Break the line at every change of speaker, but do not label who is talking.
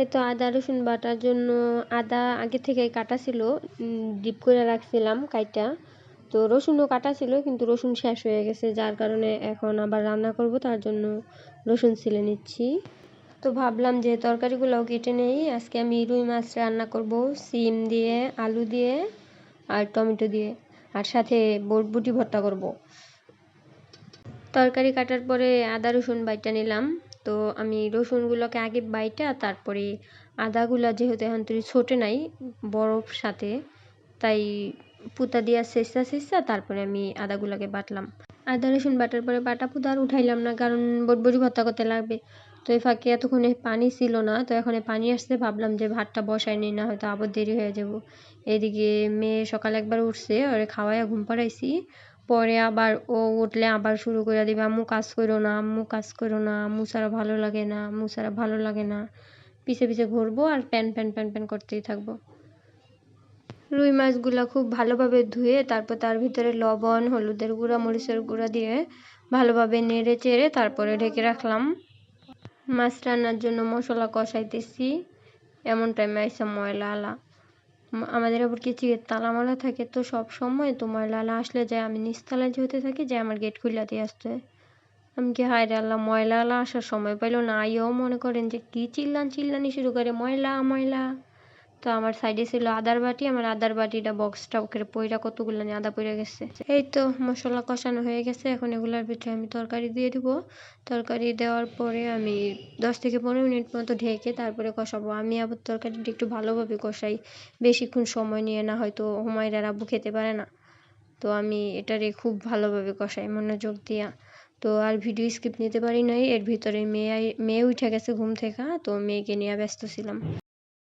এই তো আদা, রসুন বাটার জন্য আদা আগে থেকে কাটা ছিল ডিপ করে রাখছিলাম কাইটা। তো রসুনও কাটা ছিল, কিন্তু রসুন শেষ হয়ে গেছে, যার কারণে এখন আবার রান্না করব, তার জন্য রসুন ছিলে নিচ্ছি। তো ভাবলাম যে তরকারিগুলোও কেটে নেই, আজকে আমি রুই মাছ রান্না করব, সিম দিয়ে, আলু দিয়ে আর টমেটো দিয়ে, আর সাথে বরবুটি ভর্তা করব। তরকারি কাটার পরে আদা, রসুন বাইটা নিলাম। তো আমি রসুনগুলোকে আগে বাইটা, তারপরে আদাগুলা যেহেতু এখন তুই ছোটে নাই, বরফ সাথে, তাই পুতা দিয়া শেষা শেষা তারপরে আমি আদাগুলাকে বাটলাম। আদা, রসুন বাটার পরে বাটা পুতা আর উঠাইলাম না, কারণ বটবটি ভর্তা করতে লাগবে। তো এই ফাঁকে এতক্ষণে পানি ছিল না, তো এখন পানি আসতে ভাবলাম যে ভাতটা বসাই নিই, না হয়তো আবার দেরি হয়ে যাব। এদিকে মেয়ে সকালে একবার উঠছে, ওরে খাওয়াইয়া ঘুম পাড়াইছি। পরে আবার ও উঠলে আবার শুরু করে দিবে, আম্মু কাজ করো না, আম্মু কাজ করো না, আম্মু ছাড়া ভালো লাগে না, আম্মু ছাড়া ভালো লাগে না। পিছে পিছে ঘুরবো আর প্যান প্যান প্যান প্যান করতেই থাকব। রুই মাছগুলো খুব ভালোভাবে ধুয়ে তারপর তার ভিতরে লবণ, হলুদের গুঁড়া, মরিচের গুঁড়া দিয়ে ভালোভাবে নেড়ে চেড়ে তারপরে ঢেকে রাখলাম। মাছ রান্নার জন্য মশলা কষাইতেছি, এমন টাইমে আইসা ময়লা আলা। আমাদের আবার কি তালা মারা থাকে? তো সব সময় তো ময়লা আলা আসলে যায়, আমি নিস্তালা যে হতে থাকি যে আমার গেট খুলে দিয়ে আসতে। আমি কি, হায়রে আল্লাহ, ময়লা আলা আসার সময় পাইলো না? আইও মনে করেন যে কী চিল্লান চিল্লানি শুরু করে, ময়লা ময়লা। তো আমার সাইডে ছিল আদার বাটি, আমার আদার বাটিটা বক্সটা ওকে পইরা কতগুলো নিয়ে আদা পইরা গেছে। এই তো মশলা কষানো হয়ে গেছে, এখন এগুলোর ভিতরে আমি তরকারি দিয়ে দিব। তরকারি দেওয়ার পরে আমি দশ থেকে পনেরো মিনিট মতো ঢেকে তারপরে কষাবো। আমি আবার তরকারিটা একটু ভালোভাবে কষাই, বেশিক্ষণ সময় নিয়ে না, হয়তো হুমায়রা আব্বু খেতে পারে না। তো আমি এটারে খুব ভালোভাবে কষাই, মনোযোগ দিয়া। তো আর ভিডিও স্কিপ নিতে পারি নাই, এর ভিতরে মেয়ে মেয়ে উঠে গেছে ঘুম থেকে, তো মেয়েকে নিয়ে ব্যস্ত ছিলাম।